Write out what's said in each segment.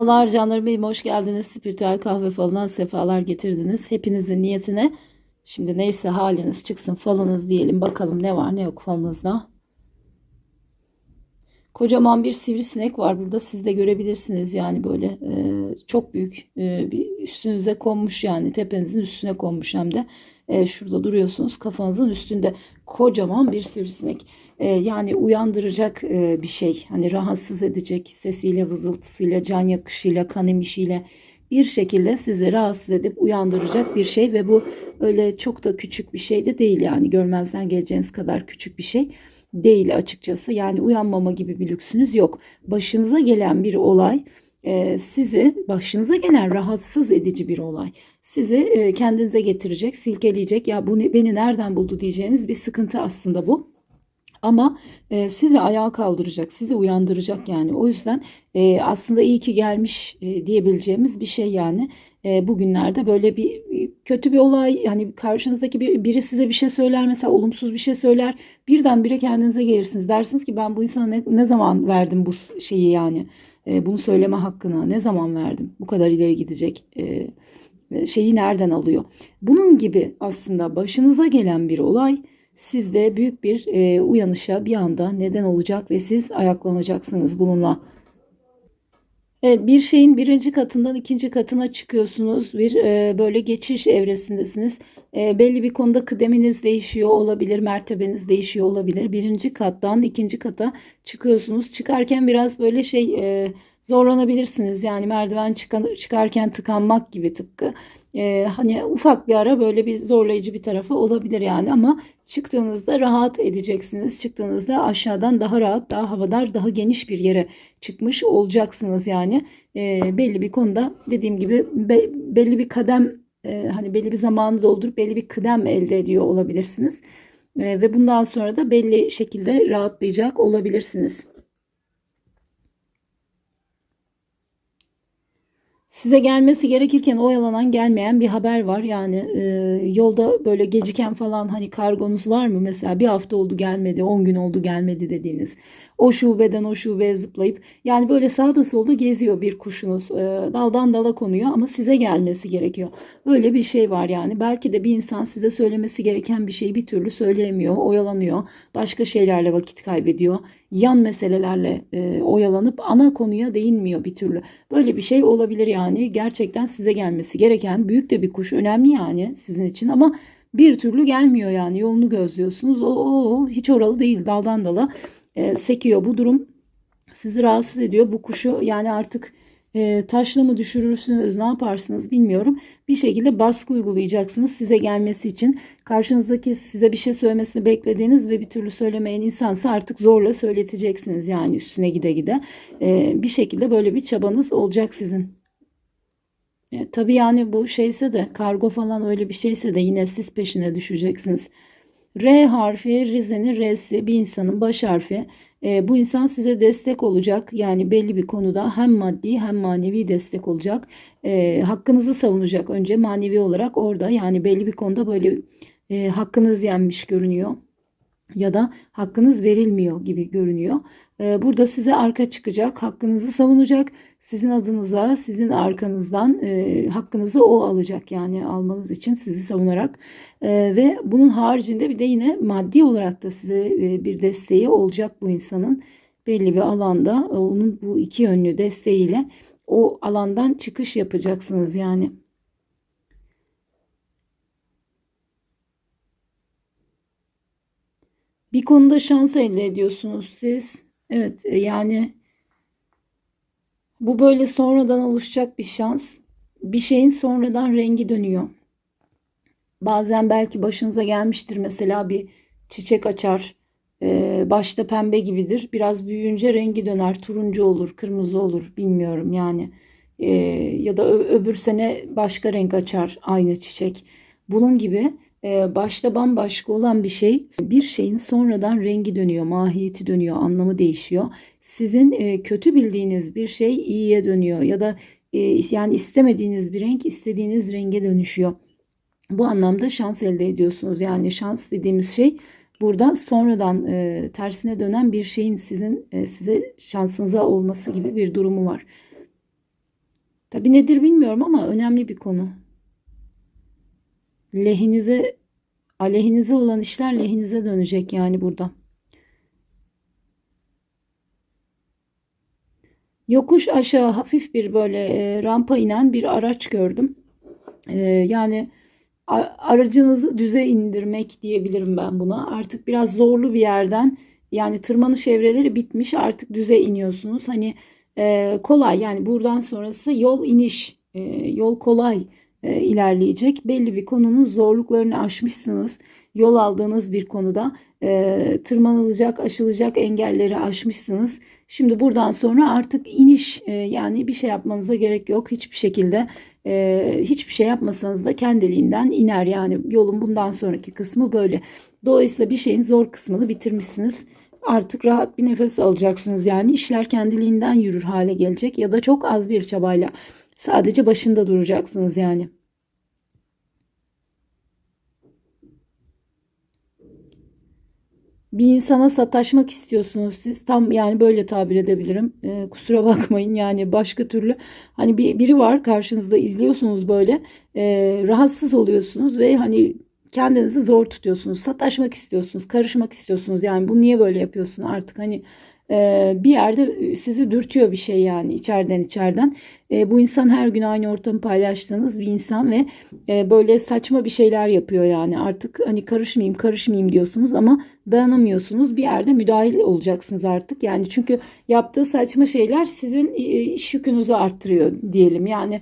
Merhabalar canlarım benim hoş geldiniz. Spiritüel kahve falından sefalar getirdiniz. Hepinizin niyetine şimdi neyse haliniz çıksın falınız diyelim bakalım ne var ne yok falınızda. Kocaman bir sivrisinek var burada siz de görebilirsiniz yani böyle e, çok büyük e, bir üstünüze konmuş yani tepenizin üstüne konmuş hem de e, şurada duruyorsunuz kafanızın üstünde kocaman bir sivrisinek. E, yani uyandıracak e, bir şey hani rahatsız edecek sesiyle vızıltısıyla can yakışıyla kan emişiyle bir şekilde sizi rahatsız edip uyandıracak bir şey ve bu öyle çok da küçük bir şey de değil yani görmezden geleceğiniz kadar küçük bir şey değil açıkçası. Yani uyanmama gibi bir lüksünüz yok. Başınıza gelen bir olay e, sizi başınıza gelen rahatsız edici bir olay sizi e, kendinize getirecek, silkeleyecek. Ya bu beni nereden buldu diyeceğiniz bir sıkıntı aslında bu. Ama e, sizi ayağa kaldıracak, sizi uyandıracak yani. O yüzden e, aslında iyi ki gelmiş e, diyebileceğimiz bir şey yani. E, bugünlerde böyle bir kötü bir olay yani karşınızdaki bir, biri size bir şey söyler mesela olumsuz bir şey söyler. Birdenbire kendinize gelirsiniz. Dersiniz ki ben bu insana ne, ne zaman verdim bu şeyi yani. E, bunu söyleme hakkını ne zaman verdim? Bu kadar ileri gidecek e, şeyi nereden alıyor? Bunun gibi aslında başınıza gelen bir olay sizde büyük bir e, uyanışa bir anda neden olacak ve siz ayaklanacaksınız bununla. Evet bir şeyin birinci katından ikinci katına çıkıyorsunuz. Bir e, böyle geçiş evresindesiniz. E, belli bir konuda kıdeminiz değişiyor olabilir, mertebeniz değişiyor olabilir. Birinci kattan ikinci kata çıkıyorsunuz. Çıkarken biraz böyle şey e, zorlanabilirsiniz. Yani merdiven çıkan, çıkarken tıkanmak gibi tıpkı. Ee, hani ufak bir ara böyle bir zorlayıcı bir tarafı olabilir yani ama çıktığınızda rahat edeceksiniz. Çıktığınızda aşağıdan daha rahat, daha havadar, daha geniş bir yere çıkmış olacaksınız yani. Ee, belli bir konuda dediğim gibi be, belli bir kadem e, hani belli bir zamanı doldurup belli bir kıdem elde ediyor olabilirsiniz. E, ve bundan sonra da belli şekilde rahatlayacak olabilirsiniz. Size gelmesi gerekirken oyalanan gelmeyen bir haber var. Yani e, yolda böyle geciken falan hani kargonuz var mı? Mesela bir hafta oldu gelmedi, 10 gün oldu gelmedi dediğiniz. O şubeden o şubeye zıplayıp yani böyle sağda solda geziyor bir kuşunuz. E, daldan dala konuyor ama size gelmesi gerekiyor. Böyle bir şey var yani. Belki de bir insan size söylemesi gereken bir şeyi bir türlü söyleyemiyor, oyalanıyor. Başka şeylerle vakit kaybediyor yan meselelerle e, oyalanıp ana konuya değinmiyor bir türlü. Böyle bir şey olabilir yani. Gerçekten size gelmesi gereken büyük de bir kuş. Önemli yani sizin için ama bir türlü gelmiyor yani. Yolunu gözlüyorsunuz. O hiç oralı değil. Daldan dala e, sekiyor. Bu durum sizi rahatsız ediyor. Bu kuşu yani artık e, taşla mı düşürürsünüz ne yaparsınız bilmiyorum. Bir şekilde baskı uygulayacaksınız size gelmesi için. Karşınızdaki size bir şey söylemesini beklediğiniz ve bir türlü söylemeyen insansa artık zorla söyleteceksiniz. Yani üstüne gide gide e, bir şekilde böyle bir çabanız olacak sizin. E, tabii yani bu şeyse de kargo falan öyle bir şeyse de yine siz peşine düşeceksiniz. R harfi Rize'nin R'si bir insanın baş harfi. E, bu insan size destek olacak. Yani belli bir konuda hem maddi hem manevi destek olacak. E, hakkınızı savunacak önce manevi olarak orada. Yani belli bir konuda böyle e, hakkınız yenmiş görünüyor. Ya da hakkınız verilmiyor gibi görünüyor. E, burada size arka çıkacak, hakkınızı savunacak. Sizin adınıza, sizin arkanızdan e, hakkınızı o alacak. Yani almanız için sizi savunarak. E, ve bunun haricinde bir de yine maddi olarak da size e, bir desteği olacak bu insanın. Belli bir alanda onun bu iki yönlü desteğiyle o alandan çıkış yapacaksınız yani. Bir konuda şans elde ediyorsunuz siz. Evet yani bu böyle sonradan oluşacak bir şans. Bir şeyin sonradan rengi dönüyor. Bazen belki başınıza gelmiştir mesela bir çiçek açar. Ee, başta pembe gibidir. Biraz büyüyünce rengi döner. Turuncu olur, kırmızı olur bilmiyorum yani. Ee, ya da öbür sene başka renk açar aynı çiçek. Bunun gibi e, başta bambaşka olan bir şey bir şeyin sonradan rengi dönüyor, mahiyeti dönüyor, anlamı değişiyor. Sizin e, kötü bildiğiniz bir şey iyiye dönüyor ya da e, yani istemediğiniz bir renk istediğiniz renge dönüşüyor. Bu anlamda şans elde ediyorsunuz. Yani şans dediğimiz şey burada sonradan e, tersine dönen bir şeyin sizin e, size şansınıza olması gibi bir durumu var. Tabii nedir bilmiyorum ama önemli bir konu. Lehinize, aleyhinize olan işler lehinize dönecek yani burada. Yokuş aşağı hafif bir böyle e, rampa inen bir araç gördüm. E, yani aracınızı düze indirmek diyebilirim ben buna. Artık biraz zorlu bir yerden yani tırmanış evreleri bitmiş artık düze iniyorsunuz. Hani e, kolay yani buradan sonrası yol iniş, yol kolay e, ilerleyecek. Belli bir konunun zorluklarını aşmışsınız. Yol aldığınız bir konuda e, tırmanılacak, aşılacak engelleri aşmışsınız. Şimdi buradan sonra artık iniş e, yani bir şey yapmanıza gerek yok hiçbir şekilde. E, hiçbir şey yapmasanız da kendiliğinden iner yani yolun bundan sonraki kısmı böyle. Dolayısıyla bir şeyin zor kısmını bitirmişsiniz. Artık rahat bir nefes alacaksınız yani işler kendiliğinden yürür hale gelecek ya da çok az bir çabayla sadece başında duracaksınız yani. bir insana sataşmak istiyorsunuz. Siz tam yani böyle tabir edebilirim. Ee, kusura bakmayın yani başka türlü. Hani bir biri var karşınızda izliyorsunuz böyle. E, rahatsız oluyorsunuz ve hani kendinizi zor tutuyorsunuz. Sataşmak istiyorsunuz karışmak istiyorsunuz. Yani bu niye böyle yapıyorsun artık? Hani e, bir yerde sizi dürtüyor bir şey yani içeriden içeriden. E, bu insan her gün aynı ortamı paylaştığınız bir insan ve e, böyle saçma bir şeyler yapıyor yani. Artık hani karışmayayım karışmayayım diyorsunuz ama dayanamıyorsunuz. Bir yerde müdahil olacaksınız artık yani. Çünkü yaptığı saçma şeyler sizin e, iş yükünüzü arttırıyor diyelim. Yani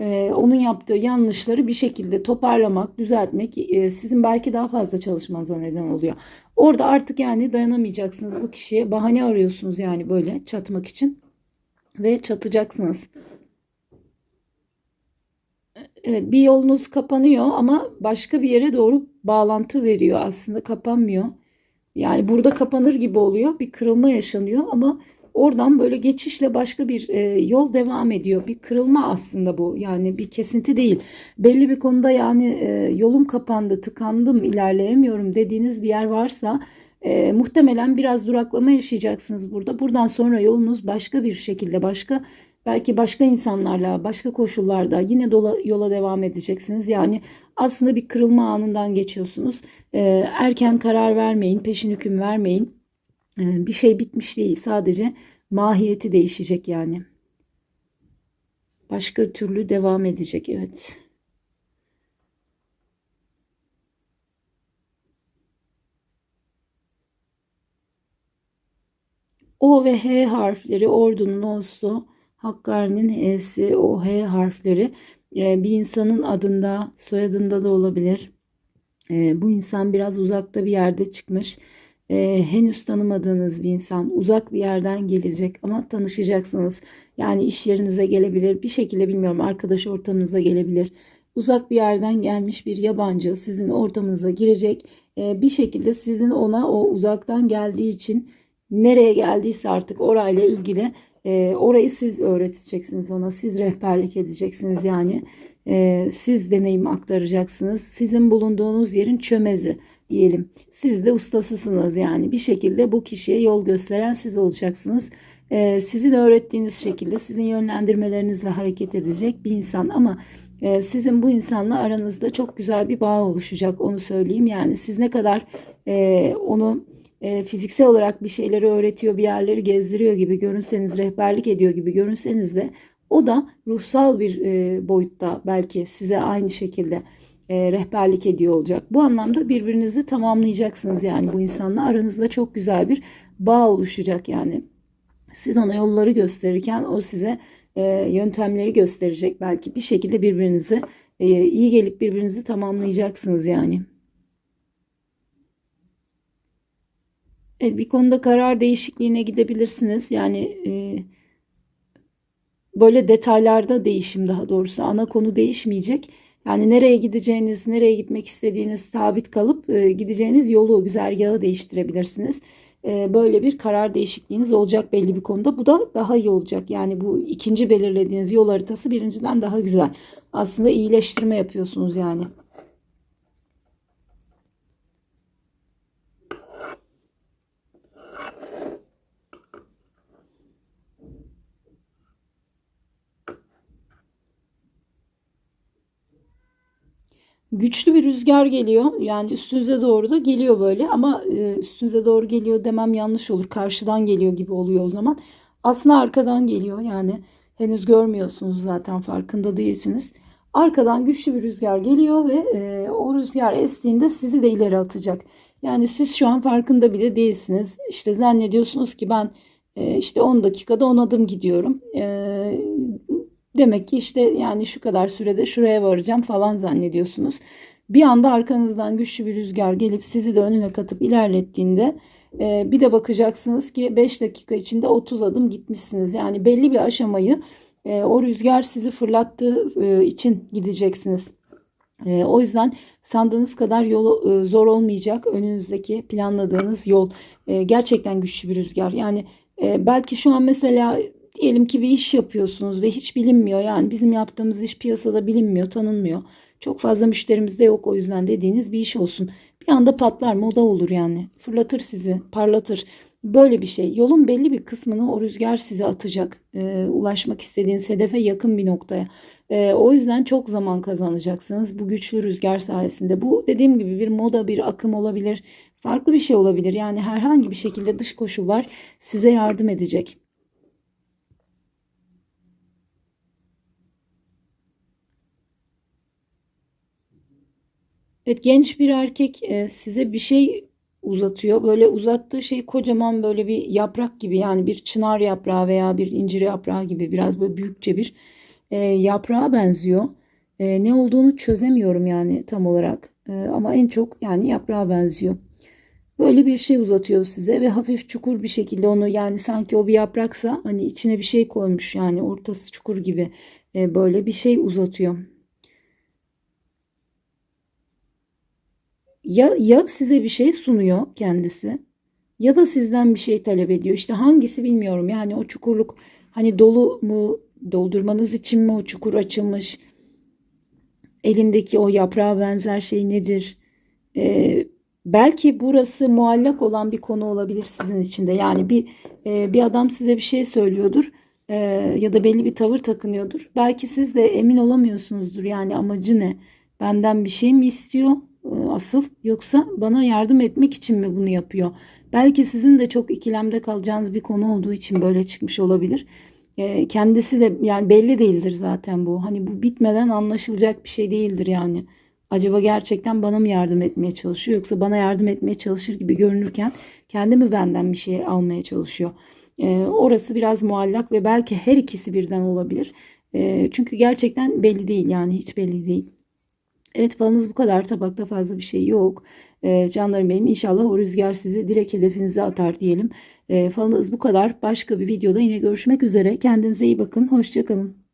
e, onun yaptığı yanlışları bir şekilde toparlamak, düzeltmek e, sizin belki daha fazla çalışmanıza neden oluyor. Orada artık yani dayanamayacaksınız bu kişiye bahane arıyorsunuz yani böyle çatmak için ve çatacaksınız. Evet bir yolunuz kapanıyor ama başka bir yere doğru bağlantı veriyor aslında kapanmıyor. Yani burada kapanır gibi oluyor bir kırılma yaşanıyor ama oradan böyle geçişle başka bir e, yol devam ediyor. Bir kırılma aslında bu yani bir kesinti değil. Belli bir konuda yani e, yolum kapandı tıkandım ilerleyemiyorum dediğiniz bir yer varsa e, muhtemelen biraz duraklama yaşayacaksınız burada. Buradan sonra yolunuz başka bir şekilde başka belki başka insanlarla başka koşullarda yine dola, yola devam edeceksiniz. Yani aslında bir kırılma anından geçiyorsunuz. E, erken karar vermeyin, peşin hüküm vermeyin. E, bir şey bitmiş değil sadece mahiyeti değişecek yani. Başka türlü devam edecek evet. O ve H harfleri ordunun O'su, Hakkari'nin H'si, o H harfleri e, bir insanın adında, soyadında da olabilir. E, bu insan biraz uzakta bir yerde çıkmış. E, henüz tanımadığınız bir insan uzak bir yerden gelecek ama tanışacaksınız. Yani iş yerinize gelebilir, bir şekilde bilmiyorum arkadaş ortamınıza gelebilir. Uzak bir yerden gelmiş bir yabancı sizin ortamınıza girecek. bir şekilde sizin ona o uzaktan geldiği için nereye geldiyse artık orayla ilgili e, orayı siz öğreteceksiniz ona. Siz rehberlik edeceksiniz yani. E, siz deneyim aktaracaksınız. Sizin bulunduğunuz yerin çömezi diyelim. Siz de ustasısınız yani. Bir şekilde bu kişiye yol gösteren siz olacaksınız. E, sizin öğrettiğiniz şekilde sizin yönlendirmelerinizle hareket edecek bir insan ama e, sizin bu insanla aranızda çok güzel bir bağ oluşacak onu söyleyeyim. Yani siz ne kadar e, onu e, fiziksel olarak bir şeyleri öğretiyor, bir yerleri gezdiriyor gibi görünseniz, rehberlik ediyor gibi görünseniz de o da ruhsal bir e, boyutta belki size aynı şekilde e, rehberlik ediyor olacak. Bu anlamda birbirinizi tamamlayacaksınız yani bu insanla aranızda çok güzel bir bağ oluşacak yani. Siz ona yolları gösterirken o size e, yöntemleri gösterecek belki bir şekilde birbirinizi e, iyi gelip birbirinizi tamamlayacaksınız yani. Evet, bir konuda karar değişikliğine gidebilirsiniz. Yani e, böyle detaylarda değişim daha doğrusu ana konu değişmeyecek. Yani nereye gideceğiniz, nereye gitmek istediğiniz sabit kalıp e, gideceğiniz yolu, güzergahı değiştirebilirsiniz. E, böyle bir karar değişikliğiniz olacak belli bir konuda. Bu da daha iyi olacak. Yani bu ikinci belirlediğiniz yol haritası birinciden daha güzel. Aslında iyileştirme yapıyorsunuz yani. Güçlü bir rüzgar geliyor. Yani üstünüze doğru da geliyor böyle ama e, üstünüze doğru geliyor demem yanlış olur. Karşıdan geliyor gibi oluyor o zaman. Aslında arkadan geliyor. Yani henüz görmüyorsunuz zaten farkında değilsiniz. Arkadan güçlü bir rüzgar geliyor ve e, o rüzgar estiğinde sizi de ileri atacak. Yani siz şu an farkında bile değilsiniz. İşte zannediyorsunuz ki ben e, işte 10 dakikada 10 adım gidiyorum. Demek ki işte yani şu kadar sürede şuraya varacağım falan zannediyorsunuz. Bir anda arkanızdan güçlü bir rüzgar gelip sizi de önüne katıp ilerlettiğinde e, bir de bakacaksınız ki 5 dakika içinde 30 adım gitmişsiniz. Yani belli bir aşamayı e, o rüzgar sizi fırlattığı e, için gideceksiniz. O yüzden sandığınız kadar yol zor olmayacak. Önünüzdeki planladığınız yol gerçekten güçlü bir rüzgar. Yani belki şu an mesela diyelim ki bir iş yapıyorsunuz ve hiç bilinmiyor. Yani bizim yaptığımız iş piyasada bilinmiyor, tanınmıyor. Çok fazla müşterimiz de yok o yüzden dediğiniz bir iş olsun. Bir anda patlar moda olur yani. Fırlatır sizi, parlatır. Böyle bir şey. Yolun belli bir kısmını o rüzgar size atacak. E, ulaşmak istediğiniz hedefe yakın bir noktaya. E, o yüzden çok zaman kazanacaksınız bu güçlü rüzgar sayesinde. Bu dediğim gibi bir moda, bir akım olabilir. Farklı bir şey olabilir. Yani herhangi bir şekilde dış koşullar size yardım edecek. Evet, genç bir erkek e, size bir şey uzatıyor. Böyle uzattığı şey kocaman böyle bir yaprak gibi yani bir çınar yaprağı veya bir incir yaprağı gibi biraz böyle büyükçe bir e, yaprağa benziyor. E, ne olduğunu çözemiyorum yani tam olarak ama en çok yani yaprağa benziyor. Böyle bir şey uzatıyor size ve hafif çukur bir şekilde onu yani sanki o bir yapraksa hani içine bir şey koymuş yani ortası çukur gibi böyle bir şey uzatıyor. Ya, ya size bir şey sunuyor kendisi ya da sizden bir şey talep ediyor. İşte hangisi bilmiyorum. Yani o çukurluk hani dolu mu doldurmanız için mi o çukur açılmış? Elindeki o yaprağa benzer şey nedir? Ee, belki burası muallak olan bir konu olabilir sizin için de. Yani bir e, bir adam size bir şey söylüyordur e, ya da belli bir tavır takınıyordur. Belki siz de emin olamıyorsunuzdur. Yani amacı ne? Benden bir şey mi istiyor? E, asıl yoksa bana yardım etmek için mi bunu yapıyor? Belki sizin de çok ikilemde kalacağınız bir konu olduğu için böyle çıkmış olabilir. E, kendisi de yani belli değildir zaten bu. Hani bu bitmeden anlaşılacak bir şey değildir yani. Acaba gerçekten bana mı yardım etmeye çalışıyor yoksa bana yardım etmeye çalışır gibi görünürken kendi mi benden bir şey almaya çalışıyor? E, orası biraz muallak ve belki her ikisi birden olabilir. Çünkü gerçekten belli değil yani hiç belli değil. Evet falınız bu kadar. Tabakta fazla bir şey yok. E, canlarım benim inşallah o rüzgar sizi direkt hedefinize atar diyelim. E, falınız bu kadar. Başka bir videoda yine görüşmek üzere. Kendinize iyi bakın. Hoşçakalın.